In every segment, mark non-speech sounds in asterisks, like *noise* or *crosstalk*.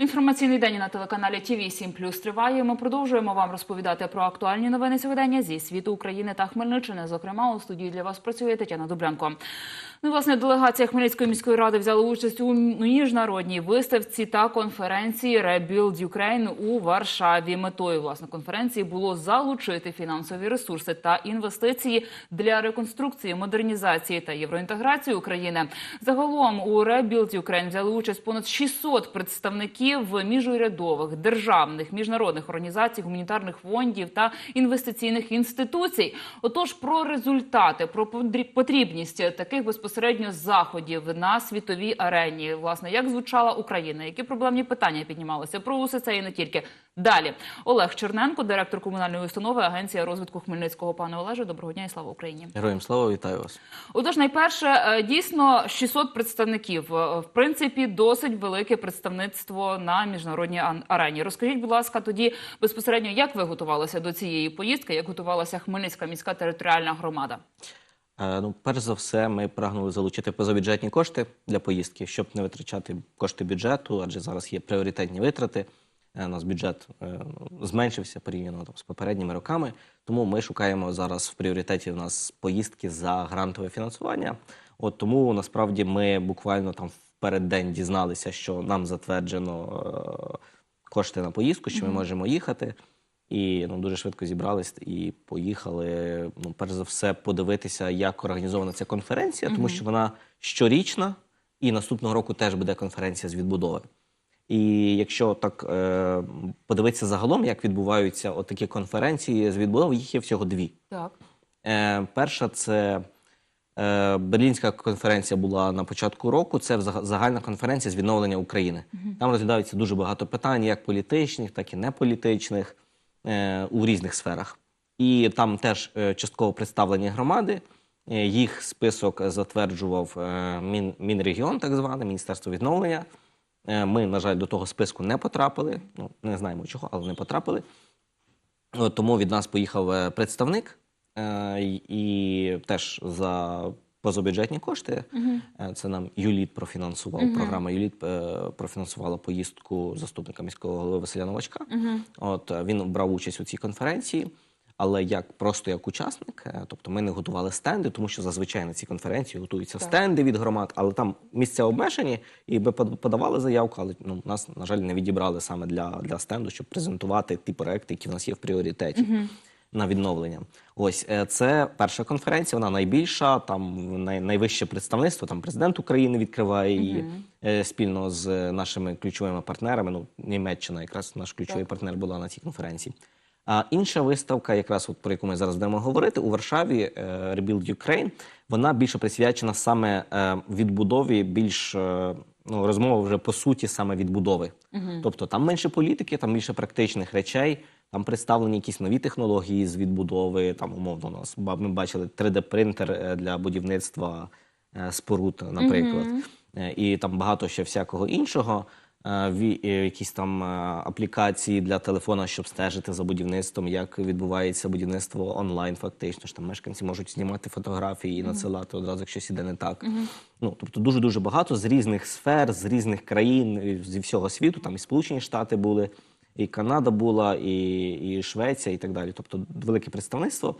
Інформаційний день на телеканалі ТВ 7 Плюс триває. Ми продовжуємо вам розповідати про актуальні новини сьогодення зі світу України та Хмельниччини. Зокрема, у студії для вас працює Тетяна Дублянко. Ну, власне, делегація Хмельницької міської ради взяла участь у міжнародній виставці та конференції Rebuild Ukraine у Варшаві. Метою власне конференції було залучити фінансові ресурси та інвестиції для реконструкції, модернізації та євроінтеграції України. Загалом у Rebuild Ukraine взяли участь понад 600 представників міжурядових, державних, міжнародних організацій, гуманітарних фондів та інвестиційних інституцій. Отож, про результати, про потрібність таких безпосередньо заходів на світовій арені. Власне, як звучала Україна, які проблемні питання піднімалися про усе це і не тільки. Далі Олег Черненко, директор комунальної установи Агенція розвитку Хмельницького. Пане Олеже, доброго дня і слава Україні. Героям слава, вітаю вас. Отож, найперше, е, дійсно 600 представників. Е, В принципі, досить велике представництво на міжнародній арені. Розкажіть, будь ласка, тоді безпосередньо, як ви готувалися до цієї поїздки, як готувалася Хмельницька міська територіальна громада? Е, Ну, перш за все, ми прагнули залучити позабюджетні кошти для поїздки, щоб не витрачати кошти бюджету, адже зараз є пріоритетні витрати. Е, У нас бюджет е, зменшився порівняно там, з попередніми роками. Тому ми шукаємо зараз в пріоритеті. У нас поїздки за грантове фінансування. От тому насправді ми буквально там в переддень дізналися, що нам затверджено е, кошти на поїздку, що ми можемо їхати. І ну, дуже швидко зібрались і поїхали. Ну, перш за все, подивитися, як організована ця конференція, тому що вона щорічна, і наступного року теж буде конференція з відбудови. І якщо так е, подивитися загалом, як відбуваються такі конференції з відбудови, їх є всього дві. Так. Е, перша це Берлінська конференція була на початку року. Це загальна конференція з відновлення України. Там розглядаються дуже багато питань, як політичних, так і неполітичних е, у різних сферах. І там теж е, частково представлені громади. Е, Їх список затверджував е, Мін, Мінрегіон, так зване Міністерство відновлення. Е, Ми, на жаль, до того списку не потрапили. Ну, не знаємо чого, але не потрапили. Тому від нас поїхав е, представник е, і- і теж за позабюджетні кошти. Е, Це нам ЮЛІТ профінансував. Програма ЮЛІТ е, профінансувала поїздку заступника міського голови Василя Новачка. От е, він брав участь у цій конференції. Але як просто як учасник, е, тобто ми не готували стенди, тому що зазвичай на ці конференції готуються Так. стенди від громад, але там місця обмежені, і под- подавали заявку, але ну, нас, на жаль, не відібрали саме для, для стенду, щоб презентувати ті проекти, які в нас є в пріоритеті на відновлення. Ось е, це перша конференція, вона найбільша, там найвище представництво. Там президент України відкриває її е, спільно з нашими ключовими партнерами. Ну, Німеччина, якраз наш ключовий партнер була на цій конференції. А інша виставка, якраз от про яку ми зараз будемо говорити, у Варшаві е, Rebuild Ukraine, вона більше присвячена саме відбудові, більш ну, розмова вже по суті саме відбудови. Тобто там менше політики, там більше практичних речей. Там представлені якісь нові технології з відбудови. Там умовно у нас ми бачили 3D-принтер е, для будівництва е, споруд, наприклад. Е, І там багато ще всякого іншого. Е, е, Якісь там е, аплікації для телефона, щоб стежити за будівництвом, як відбувається будівництво онлайн, фактично. Що там мешканці можуть знімати фотографії і надсилати одразу, як щось іде не так. Ну тобто дуже дуже багато з різних сфер, з різних країн, зі всього світу. Там і Сполучені Штати були, і Канада була, і, і Швеція, і так далі. Тобто велике представництво.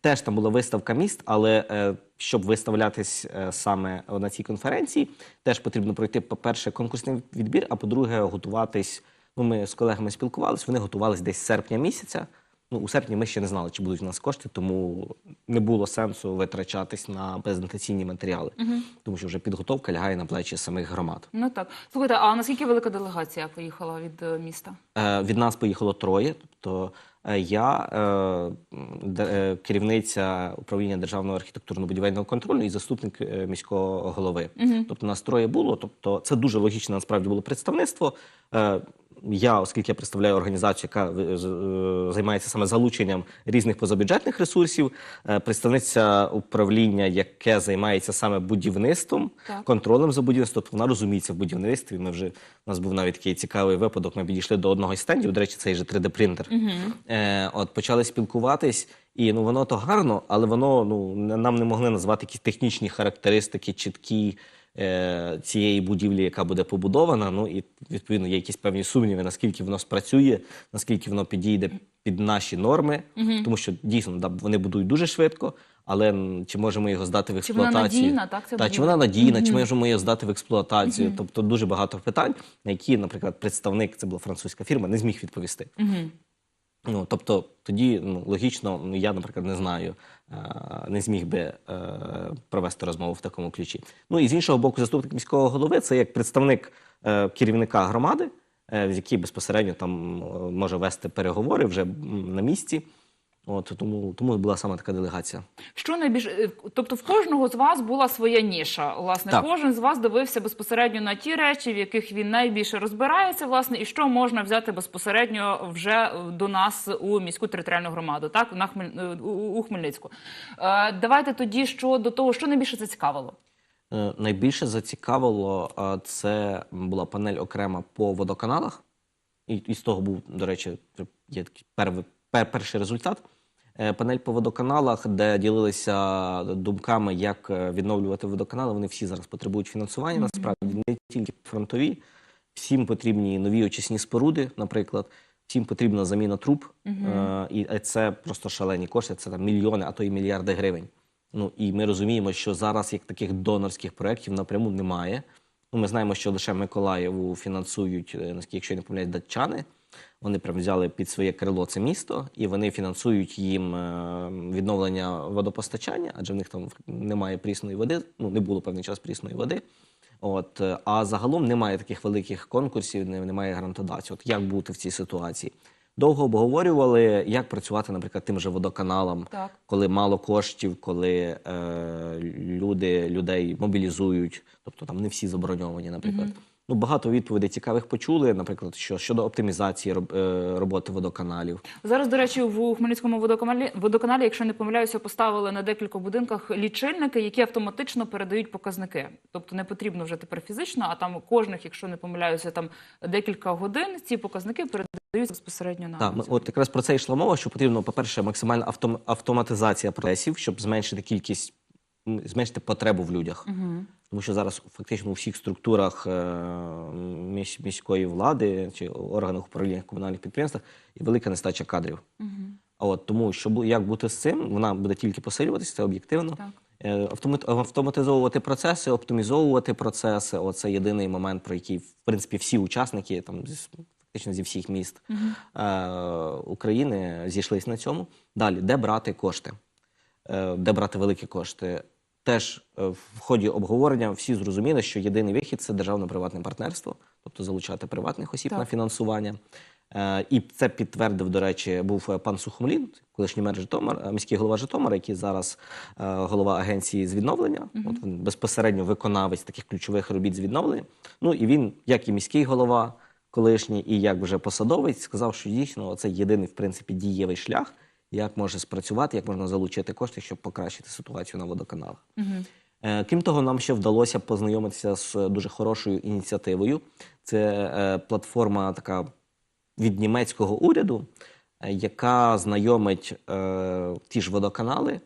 Теж там була виставка міст, але е, щоб виставлятись е, саме на цій конференції, теж потрібно пройти, по-перше, конкурсний відбір, а по-друге, готуватись. Ну, ми з колегами спілкувалися, вони готувалися десь з серпня місяця. Ну, у серпні ми ще не знали, чи будуть у нас кошти, тому не було сенсу витрачатись на презентаційні матеріали, тому що вже підготовка лягає на плечі самих громад. Ну так. Слухайте, а наскільки велика делегація поїхала від е, міста? Е, від нас поїхало троє. Тобто е, я, е, де- е, керівниця управління державного архітектурно-будівельного контролю і заступник е, міського голови. Тобто нас троє було. Тобто це дуже логічне насправді було представництво. Е, Я, оскільки я представляю організацію, яка е, е, займається саме залученням різних позабюджетних ресурсів, е, представниця управління, яке займається саме будівництвом, Так. контролем за будівництвом, тобто вона розуміється в будівництві. Ми вже у нас був навіть такий цікавий випадок. Ми підійшли до одного із стендів. До речі, цей же 3D-принтер. Е, от почали спілкуватись, і ну воно то гарно, але воно ну нам не могли назвати якісь технічні характеристики, чіткі. Е, цієї будівлі, яка буде побудована. Ну і відповідно є якісь певні сумніви, наскільки воно спрацює, наскільки воно підійде під наші норми, тому що дійсно да, вони будують дуже швидко. Але чи можемо його здати в Чи вона експлуатацію? надійна, так, ця Та, чи вона надійна, чи можемо її здати в експлуатацію? Тобто дуже багато питань, на які, наприклад, представник, це була французька фірма, не зміг відповісти. Ну, тобто, тоді ну, логічно, ну, я, наприклад, не знаю, е, не зміг би е, провести розмову в такому ключі. Ну і з іншого боку, заступник міського голови це як представник е, керівника громади, в з який безпосередньо там може вести переговори вже на місці. От тому, тому була саме така делегація. Що найбільш е, тобто в кожного з вас була своя ніша. Власне, Так. кожен з вас дивився безпосередньо на ті речі, в яких він найбільше розбирається, власне, і що можна взяти безпосередньо вже до нас у міську територіальну громаду, так на Хмель... е, у- Хмельницьку. Е, давайте тоді що до того, що найбільше зацікавило. Е, Найбільше зацікавило е, це була панель окрема по водоканалах, і, і з того був, до речі, є такий перший результат. Е, Панель по водоканалах, де ділилися думками, як е, відновлювати водоканали. Вони всі зараз потребують фінансування. Насправді не тільки фронтові, всім потрібні нові очисні споруди, наприклад. Всім потрібна заміна труб, е, і це просто шалені кошти. Це там мільйони, а то й мільярди гривень. Ну і ми розуміємо, що зараз як таких донорських проєктів напряму немає. Ну, ми знаємо, що лише Миколаєву фінансують, е, наскільки якщо я не помиляюсь, датчани. Вони прям взяли під своє крило це місто, і вони фінансують їм е, відновлення водопостачання, адже в них там немає прісної води. Ну не було певний час прісної води. От е, а загалом немає таких великих конкурсів, немає грантодавців. От як бути в цій ситуації? Довго обговорювали, як працювати, наприклад, тим же водоканалам, Так. коли мало коштів, коли е, люди людей мобілізують, тобто там не всі заброньовані, наприклад. Ну, багато відповідей цікавих почули, наприклад, що щодо оптимізації роб, е, роботи водоканалів. Зараз, до речі, в Хмельницькому водоканалі, водоканалі, якщо не помиляюся, поставили на декількох будинках лічильники, які автоматично передають показники. Тобто не потрібно вже тепер фізично, а там кожних, якщо не помиляюся, там декілька годин ці показники передаються безпосередньо на Так, от якраз про це йшла мова, що потрібно, по-перше, максимальна автом, автоматизація процесів, щоб зменшити кількість, зменшити потребу в людях. Тому що зараз фактично у всіх структурах е, місь- міської влади чи органах управління комунальних підприємствах є велика нестача кадрів. А от тому, що як бути з цим, вона буде тільки посилюватися, це об'єктивно. Так. Е, автоматизовувати процеси, оптимізовувати процеси. Оце єдиний момент, про який в принципі всі учасники там фактично зі всіх міст е, України зійшлися на цьому. Далі, де брати кошти, е, де брати великі кошти. Теж е, в ході обговорення всі зрозуміли, що єдиний вихід це державно-приватне партнерство, тобто залучати приватних осіб Так. на фінансування. Е, І це підтвердив, до речі, був е, пан Сухомлін, колишній мер Житомир, міський голова Житомира, який зараз голова агенції з відновлення. От він безпосередньо виконавець таких ключових робіт з відновлення. Ну і він, як і міський голова колишній, і як вже посадовець, сказав, що дійсно це єдиний в принципі дієвий шлях, як може спрацювати, як можна залучити кошти, щоб покращити ситуацію на водоканалах. Е, Крім того, нам ще вдалося познайомитися з е, дуже хорошою ініціативою. Це е, платформа така від німецького уряду, яка знайомить ті ж водоканали,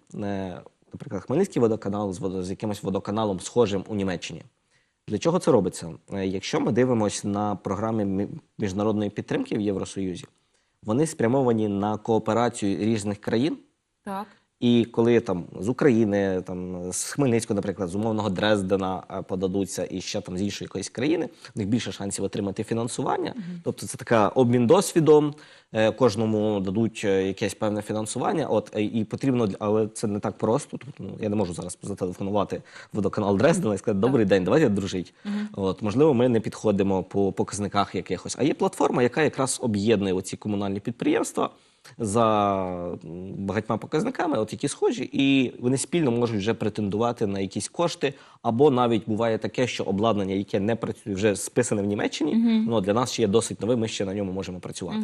наприклад, Хмельницький водоканал з, якимось водоканалом схожим у Німеччині. Для чого це робиться? Якщо ми дивимося на програми міжнародної підтримки в Євросоюзі, вони спрямовані на кооперацію різних країн. Так. І коли там з України, там з Хмельницького, наприклад, з умовного Дрездена е, подадуться і ще там з іншої якоїсь країни, у них більше шансів отримати фінансування. Тобто це така обмін досвідом. е, Кожному дадуть е, якесь певне фінансування. От і потрібно, але це не так просто. Тобто, ну я не можу зараз зателефонувати в водоканал Дрездена і сказати, добрий день, давайте дружити. От можливо, ми не підходимо по показниках якихось. А є платформа, яка якраз об'єднує оці комунальні підприємства за багатьма показниками, от які схожі, і вони спільно можуть вже претендувати на якісь кошти. Або навіть буває таке, що обладнання, яке не працює, вже списане в Німеччині, воно для нас ще є досить нове. Ми ще на ньому можемо працювати.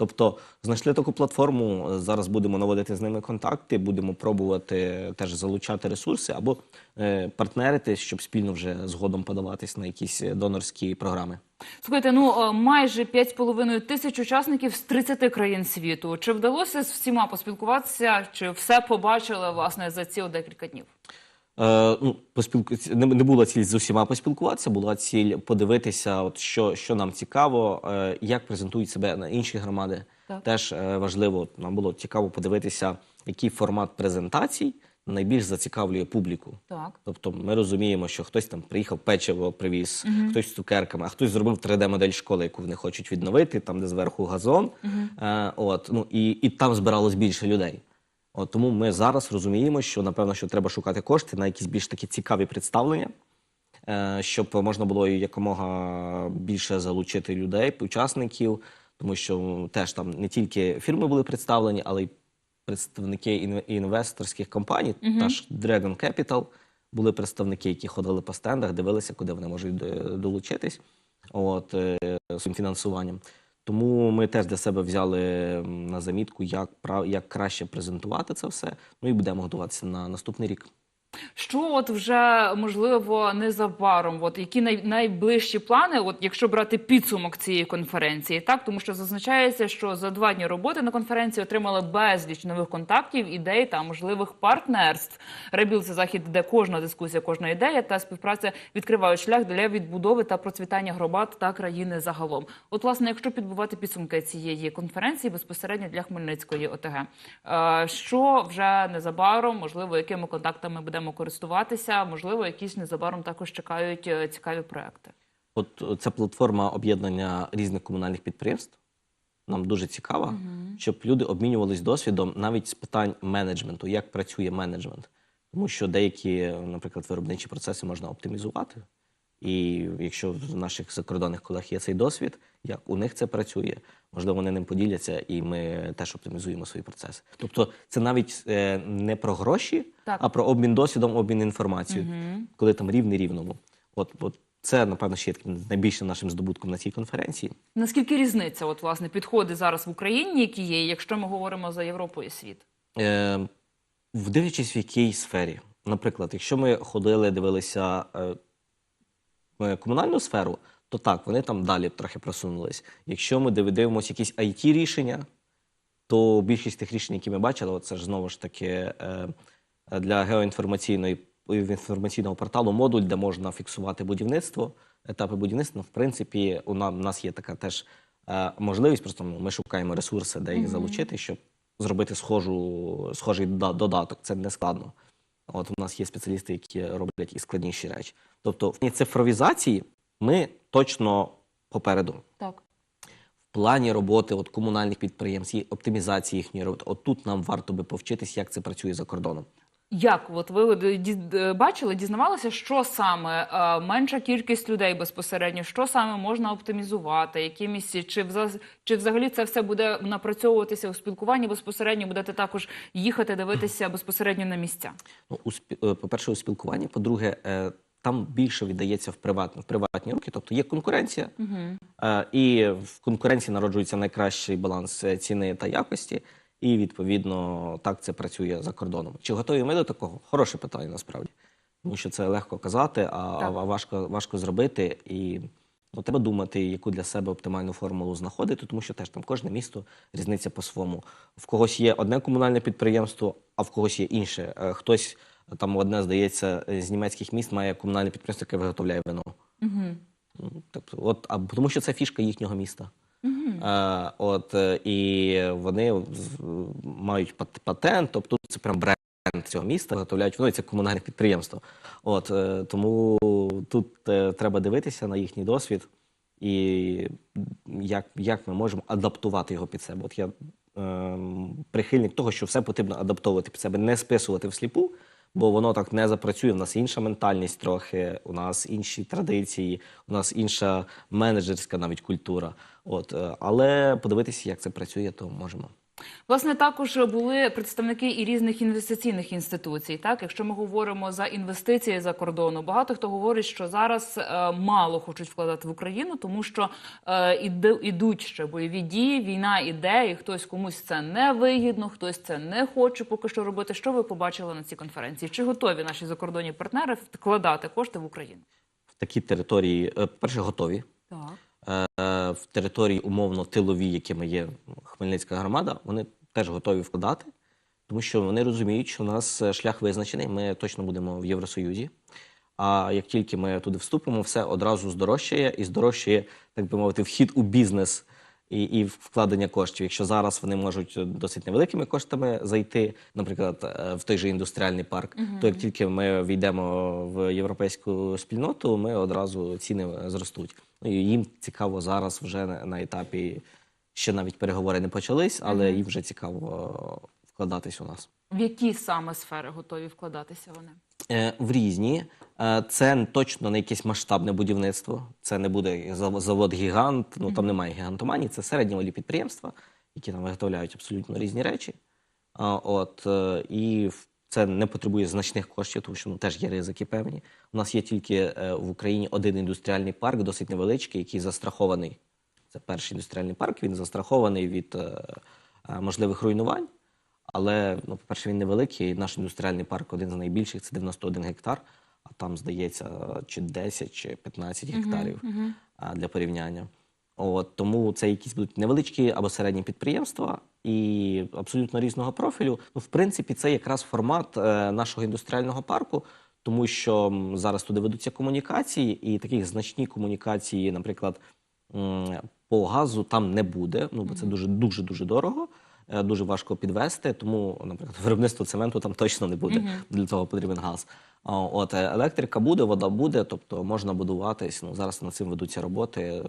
Тобто знайшли таку платформу. Зараз будемо наводити з ними контакти, будемо пробувати теж залучати ресурси або е, партнерити, щоб спільно вже згодом подаватись на якісь донорські програми. Слухайте, ну е, майже 5,5 тисяч учасників з 30 країн світу. Чи вдалося з всіма поспілкуватися, чи все побачили власне за ці декілька днів? Е, ну, поспілку... не, не була ціль з усіма поспілкуватися, була ціль подивитися, от що, що нам цікаво, е, як презентують себе на інші громади. Так. Теж е, важливо, нам було цікаво подивитися, який формат презентацій найбільш зацікавлює публіку. Так. Тобто ми розуміємо, що хтось там приїхав печиво, привіз, хтось з цукерками, а хтось зробив 3D-модель школи, яку вони хочуть відновити, там де зверху газон. Е, от, ну, і, і там збиралось більше людей. От, тому ми зараз розуміємо, що напевно що треба шукати кошти на якісь більш такі цікаві представлення, е, щоб можна було якомога більше залучити людей, учасників, тому що теж там не тільки фірми були представлені, але й представники інвесторських компаній, та ж Dragon Capital, були представники, які ходили по стендах, дивилися, куди вони можуть е, долучитись от, е, своїм фінансуванням. Тому ми теж для себе взяли на замітку, як, як краще презентувати це все. Ну і будемо готуватися на наступний рік. Що от вже можливо незабаром, от які най, найближчі плани, от якщо брати підсумок цієї конференції, так тому що зазначається, що за два дні роботи на конференції отримали безліч нових контактів, ідей та можливих партнерств. Ребіл це захід, де кожна дискусія, кожна ідея та співпраця відкривають шлях для відбудови та процвітання громад та країни загалом. От, власне, якщо підбивати підсумки цієї конференції безпосередньо для Хмельницької ОТГ, е, що вже незабаром, можливо, якими контактами будемо користуватися, можливо, якісь незабаром також чекають е, цікаві проекти. От е, ця платформа об'єднання різних комунальних підприємств нам дуже цікава, щоб люди обмінювались досвідом навіть з питань менеджменту, як працює менеджмент. Тому що деякі, наприклад, виробничі процеси можна оптимізувати. І якщо в наших закордонних колег є цей досвід, як у них це працює, можливо, вони ним поділяться, і ми теж оптимізуємо свої процеси. Тобто, це навіть е, не про гроші, Так. а про обмін досвідом, обмін інформацією, коли там рівний рівному. От, от це, напевно, ще найбільшим нашим здобутком на цій конференції. Наскільки різниця, от власне, підходи зараз в Україні, які є, якщо ми говоримо за Європу і світ? Е, вдивлячись в якій сфері. Наприклад, якщо ми ходили, дивилися е, е, комунальну сферу, то так, вони там далі трохи просунулись. Якщо ми диви- дивимося якісь it рішення, то більшість тих рішень, які ми бачили, це ж знову ж таки е, для геоінформаційної інформаційного порталу модуль, де можна фіксувати будівництво, етапи будівництва. В принципі, у нас, є така теж е, можливість. Просто ну, ми шукаємо ресурси, де їх залучити, щоб зробити схожу, схожий додаток. Це не складно. От у нас є спеціалісти, які роблять і складніші речі. Тобто, в цифровізації ми точно попереду Так. в плані роботи от комунальних підприємств і оптимізації їхньої роботи. От тут нам варто би повчитись, як це працює за кордоном. Як от ви е, бачили, дізнавалися, що саме е, менша кількість людей безпосередньо, що саме можна оптимізувати, які місці, чи вза- чи взагалі це все буде напрацьовуватися у спілкуванні безпосередньо? Будете також їхати дивитися безпосередньо на місця? Ну, у е, по-перше, у спілкуванні, по-друге, е, там більше віддається в приватні, в приватні руки, тобто є конкуренція, е, і в конкуренції народжується найкращий баланс е, ціни та якості. І відповідно так це працює за кордоном. Чи готові ми до такого? Хороше питання насправді, тому що це легко казати, а, а важко, важко зробити. І ну, треба думати, яку для себе оптимальну формулу знаходити, тому що теж там кожне місто різниця по-своєму. В когось є одне комунальне підприємство, а в когось є інше. Е, Хтось там одне, здається, з німецьких міст має комунальне підприємство, яке виготовляє вино. Угу. Тобто, от, а, тому що це фішка їхнього міста. Е, от, е, і вони мають патент, тобто це прям бренд цього міста, виготовляють воно, і це комунальне підприємство. От, е, тому тут е, треба дивитися на їхній досвід і як, як ми можемо адаптувати його під себе. От я е, прихильник того, що все потрібно адаптовувати під себе, не списувати всліпу, бо воно так не запрацює. У нас інша ментальність трохи, у нас інші традиції, у нас інша менеджерська навіть культура. От, е, але подивитися, як це працює, то можемо. Власне, також були представники і різних інвестиційних інституцій. Так, якщо ми говоримо за інвестиції за кордону, багато хто говорить, що зараз е, мало хочуть вкладати в Україну, тому що е, ідуть ще бойові дії, війна іде, і хтось комусь це не вигідно, хтось це не хоче поки що робити. Що ви побачили на цій конференції? Чи готові наші закордонні партнери вкладати кошти в Україну? В такі території, е, перше, готові. Так. Е, в території умовно тилові, якими є Хмельницька громада, вони теж готові вкладати, тому що вони розуміють, що у нас е, шлях визначений, ми точно будемо в Євросоюзі. А як тільки ми туди вступимо, все одразу здорожчає і здорожчає, так би мовити, вхід у бізнес і, і вкладення коштів. Якщо зараз вони можуть досить невеликими коштами зайти, наприклад, е, в той же індустріальний парк, то як тільки ми війдемо в європейську спільноту, ми одразу ціни зростуть. Ну і їм цікаво зараз вже на, етапі. Ще навіть переговори не почались, але їм вже цікаво вкладатись у нас. В які саме сфери готові вкладатися вони? Е, В різні. Е, Це точно не якесь масштабне будівництво. Це не буде завод гігант. Ну там немає гігантоманії. Це середньовалі підприємства, які там виготовляють абсолютно різні речі. От е, і це не потребує значних коштів, тому що ну теж є ризики певні. У нас є тільки е, в Україні один індустріальний парк, досить невеличкий, який застрахований. Це перший індустріальний парк. Він застрахований від можливих руйнувань. Але, ну, по-перше, він невеликий. Наш індустріальний парк один з найбільших це 91 гектар, а там, здається, чи 10, чи 15 гектарів а, для порівняння. От, тому це якісь будуть невеличкі або середні підприємства і абсолютно різного профілю. Ну, в принципі, це якраз формат е, нашого індустріального парку, тому що зараз туди ведуться комунікації, і таких значні комунікації, наприклад, по газу там не буде. Ну бо це дуже дуже дуже дорого. Е, Дуже важко підвести, тому, наприклад, *laughs* виробництво цементу там точно не буде. Для цього потрібен газ. От е, електрика буде, вода буде, тобто можна будуватись. Ну зараз над цим ведуться роботи.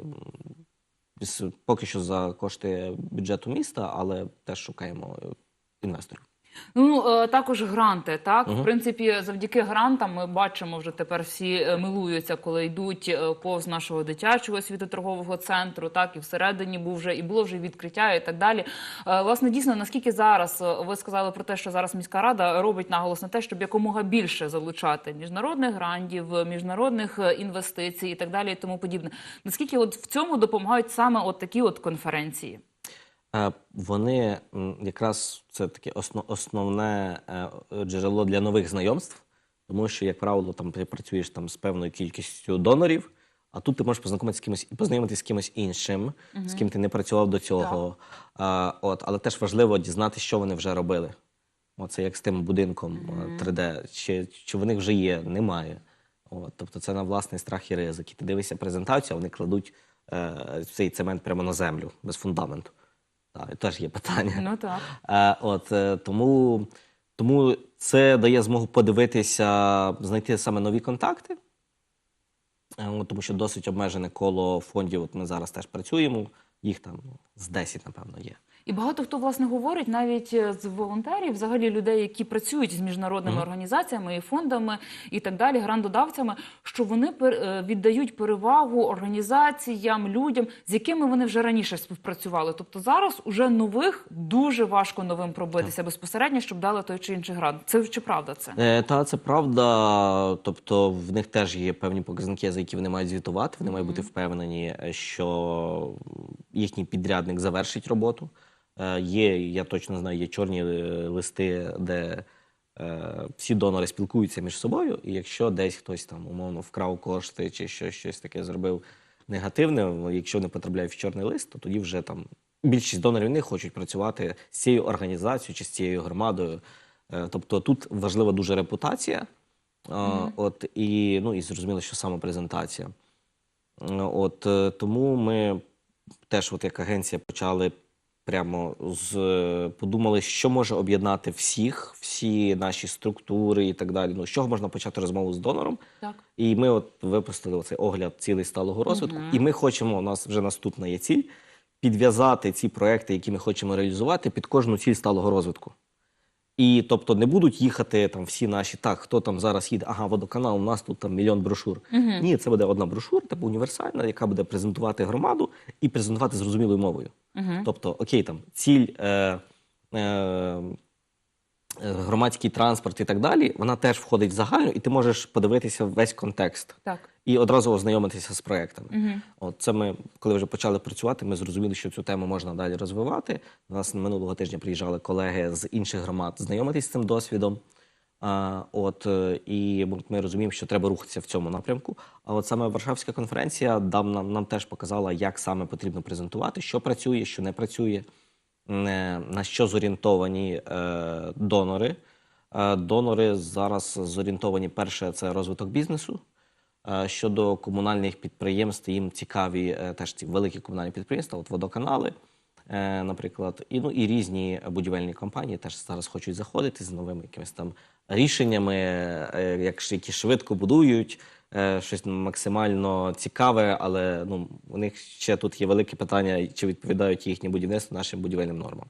Поки що за кошти бюджету міста, але теж шукаємо е, інвесторів. Ну е, також гранти. Так, в принципі, завдяки грантам ми бачимо вже тепер всі е, милуються, коли йдуть е, повз нашого дитячого освітоторгового центру. Так і всередині був вже і було вже відкриття, і так далі. Власне, дійсно, наскільки зараз ви сказали про те, що зараз міська рада робить наголос на те, щоб якомога більше залучати міжнародних грантів, міжнародних інвестицій і так далі, і тому подібне. Наскільки от в цьому допомагають саме от такі от конференції? Е, Вони якраз це таке основне е, джерело для нових знайомств, тому що, як правило, там ти працюєш там з певною кількістю донорів, а тут ти можеш познайомитися з кимось, познайомитися з кимось іншим, з ким ти не працював до цього. А, от, але теж важливо дізнатися, що вони вже робили. Оце як з тим будинком е, 3D. Чи, чи в них вже є? Немає. От, тобто це на власний страх і ризик. І ти дивишся презентацію, а вони кладуть е, цей цемент прямо на землю, без фундаменту. Так, теж є питання. Ну так. Е, от, е, тому, тому це дає змогу подивитися, знайти саме нові контакти. Е, от, тому що досить обмежене коло фондів. От ми зараз теж працюємо, їх там з 10, напевно, є. І багато хто власне говорить навіть е, з волонтерів, взагалі людей, які працюють з міжнародними організаціями і фондами і так далі, грандодавцями, що вони е, віддають перевагу організаціям, людям, з якими вони вже раніше співпрацювали. Тобто зараз уже нових дуже важко новим пробитися безпосередньо, щоб дали той чи інший грант. Це чи правда це? Е, та це правда. Тобто в них теж є певні показники, за які вони мають звітувати. Вони мають бути впевнені, е, що їхній підрядник завершить роботу. Е, Є, я точно знаю, є чорні е, листи, де е, всі донори спілкуються між собою, і якщо десь хтось там умовно вкрав кошти чи щось, щось таке зробив негативне, якщо не потрапляє в чорний лист, то тоді вже там більшість донорів не хочуть працювати з цією організацією чи з цією громадою. Тобто тут важлива дуже репутація, а, от і ну і зрозуміло, що саме презентація. От тому ми теж, от як агенція, почали прямо з подумали, що може об'єднати всіх, всі наші структури і так далі. Ну, з чого можна почати розмову з донором. Так. І ми от випустили цей огляд цілей сталого розвитку. І ми хочемо, у нас вже наступна є ціль, підв'язати ці проекти, які ми хочемо реалізувати, під кожну ціль сталого розвитку. І тобто не будуть їхати там всі наші, так, хто там зараз їде, ага, водоканал, у нас тут там мільйон брошур. Ні, це буде одна брошура, типу універсальна, яка буде презентувати громаду і презентувати зрозумілою мовою. Тобто, окей, там ціль. Е, е, Громадський транспорт і так далі, вона теж входить в загальну, і ти можеш подивитися весь контекст Так. і одразу ознайомитися з проектами. От це ми, коли вже почали працювати, ми зрозуміли, що цю тему можна далі розвивати. У нас минулого тижня приїжджали колеги з інших громад знайомитись з цим досвідом. От е, і ми- розуміємо, що треба рухатися в цьому напрямку. А от саме Варшавська конференція дам нам, нам теж показала, як саме потрібно презентувати, що працює, що не працює. е, на що зорієнтовані е, донори. Донори зараз зорієнтовані перше це розвиток бізнесу. Щодо комунальних підприємств, їм цікаві теж ці великі комунальні підприємства, от водоканали, наприклад, і ну і різні будівельні компанії теж зараз хочуть заходити з новими якимись там рішеннями, е, як які швидко будують, е, щось максимально цікаве, але ну у них ще тут є велике питання, чи відповідають їхні будівництва нашим будівельним нормам.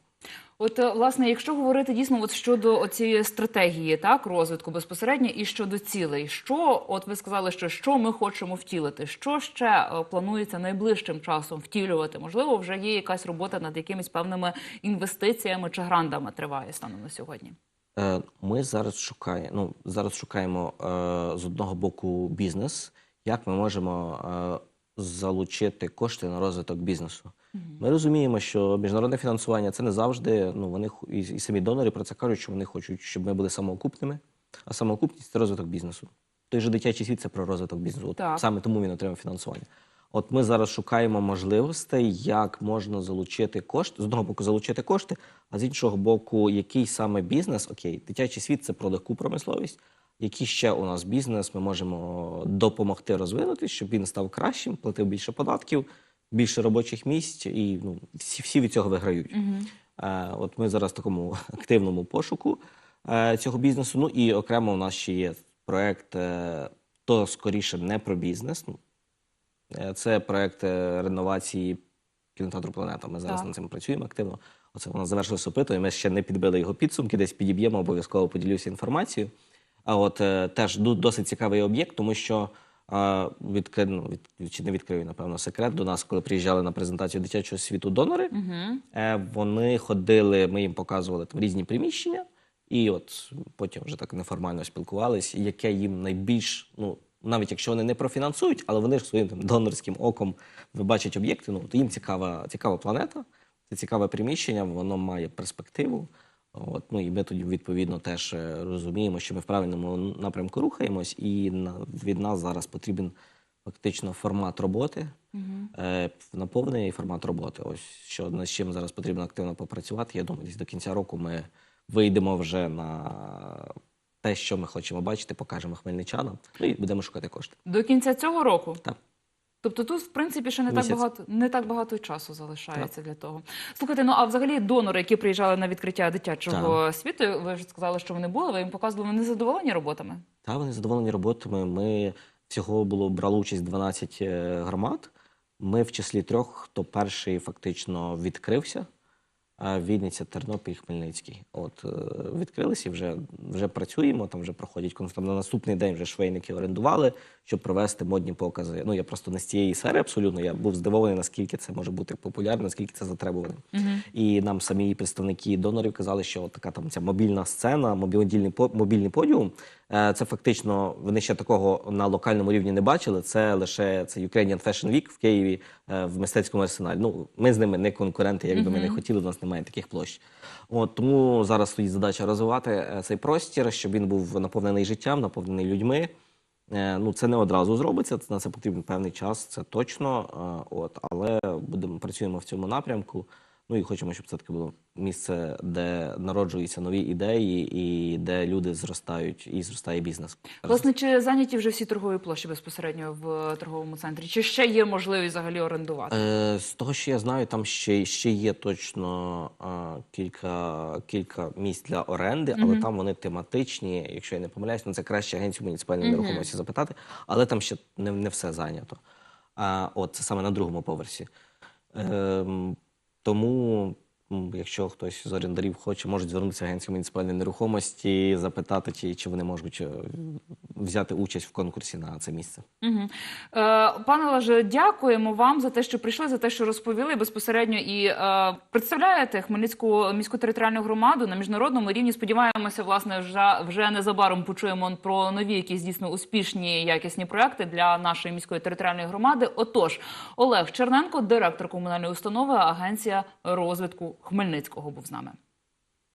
От е, власне, якщо говорити дійсно от щодо цієї стратегії, так розвитку безпосередньо і щодо цілей, що от ви сказали, що що ми хочемо втілити, що ще е, планується найближчим часом втілювати? Можливо, вже є якась робота над якимись певними інвестиціями чи грандами триває станом на сьогодні. Е, Ми зараз шукаємо, ну, зараз шукаємо е, з одного боку бізнес, як ми можемо е, залучити кошти на розвиток бізнесу. Ми розуміємо, що міжнародне фінансування це не завжди. Ну вони і, і самі донори про це кажуть, що вони хочуть, щоб ми були самоокупними, а самоокупність це розвиток бізнесу. Той же дитячий світ це про розвиток бізнесу. От саме тому він отримав фінансування. От ми зараз шукаємо можливостей, як можна залучити кошти з одного боку, залучити кошти, а з іншого боку, який саме бізнес, окей, дитячий світ це про легку промисловість. Який ще у нас бізнес ми можемо допомогти розвинути, щоб він став кращим, платив більше податків, більше робочих місць, і ну всі, всі від цього виграють. Е, от ми зараз в такому *laughs* активному пошуку е, цього бізнесу. Ну і окремо у нас ще є проект, е, то скоріше не про бізнес. Ну, Це проект е, реновації кінотеатру Планета. Ми зараз Так. над цим працюємо активно. Оце у нас завершилося опитування. Ми ще не підбили його підсумки, десь підіб'ємо, обов'язково поділюся інформацією. А от е, теж досить цікавий об'єкт, тому що е, відкри... ну, від... чи не відкрию, напевно, секрет. До нас, коли приїжджали на презентацію дитячого світу донори, е, вони ходили, ми їм показували там різні приміщення, і от потім вже так неформально спілкувалися, яке їм найбільш, ну навіть якщо вони не профінансують, але вони ж своїм там донорським оком бачать об'єкти. Ну то їм цікава, цікава планета, це цікаве приміщення, воно має перспективу. От, ну і ми тоді відповідно теж е, розуміємо, що ми в правильному напрямку рухаємось, і на, від нас зараз потрібен фактично формат роботи, е, наповнений формат роботи. Ось що над чим зараз потрібно активно попрацювати. Я думаю, десь до кінця року ми вийдемо вже на те, що ми хочемо бачити, покажемо хмельничанам. Ну і будемо шукати кошти. До кінця цього року. Так. Тобто тут, в принципі, ще не так багато не так багато часу залишається для того. Слухайте, ну а взагалі донори, які приїжджали на відкриття дитячого світу, ви ж сказали, що вони були, ви їм показували вони задоволені роботами. Та вони задоволені роботами. Ми всього було брало участь 12 е, громад. Ми в числі трьох, хто перший фактично відкрився. Вінниця, Тернопіль, Хмельницький. От е, відкрилися і вже, вже працюємо. Там вже проходять. Там на наступний день вже швейники орендували, щоб провести модні покази. Ну я просто не з цієї сфери абсолютно. Я був здивований, наскільки це може бути популярно, наскільки це затребувано. І нам самі представники донорів казали, що от така там ця мобільна сцена, мобільний мобільний подіум. Е, Це фактично вони ще такого на локальному рівні не бачили. Це лише це Ukrainian Fashion Week в Києві е, в мистецькому арсеналі. Ну ми з ними не конкуренти, як би ми не хотіли. У нас немає таких площ. От тому зараз стоїть задача розвивати е, цей простір, щоб він був наповнений життям, наповнений людьми. Ну, це не одразу зробиться. На це потрібен певний час, це точно. От, але будемо працюємо в цьому напрямку. Ну і хочемо, щоб це таке було місце, де народжуються нові ідеї, і де люди зростають і зростає бізнес. Власне, чи зайняті вже всі торгові площі безпосередньо в торговому центрі? Чи ще є можливість взагалі орендувати? Е, з того, що я знаю, там ще, ще є точно е, кілька, кілька місць для оренди, але там вони тематичні. Якщо я не помиляюсь, ну це краще агенцію муніципальної нерухомості запитати, але там ще не, не все зайнято. А, от це саме на другому поверсі. Ем, тому, якщо хтось з орендарів хоче, можуть звернутися в агенцію муніципальної нерухомості, запитати, чи, чи вони можуть е, взяти участь в конкурсі на це місце. Угу. Пане Лаже, дякуємо вам за те, що прийшли, за те, що розповіли безпосередньо і е, представляєте Хмельницьку міську територіальну громаду на міжнародному рівні. Сподіваємося, власне, вже, вже незабаром почуємо про нові якісь дійсно успішні якісні проекти для нашої міської територіальної громади. Отож, Олег Черненко, директор комунальної установи Агенція розвитку Хмельницького, був з нами.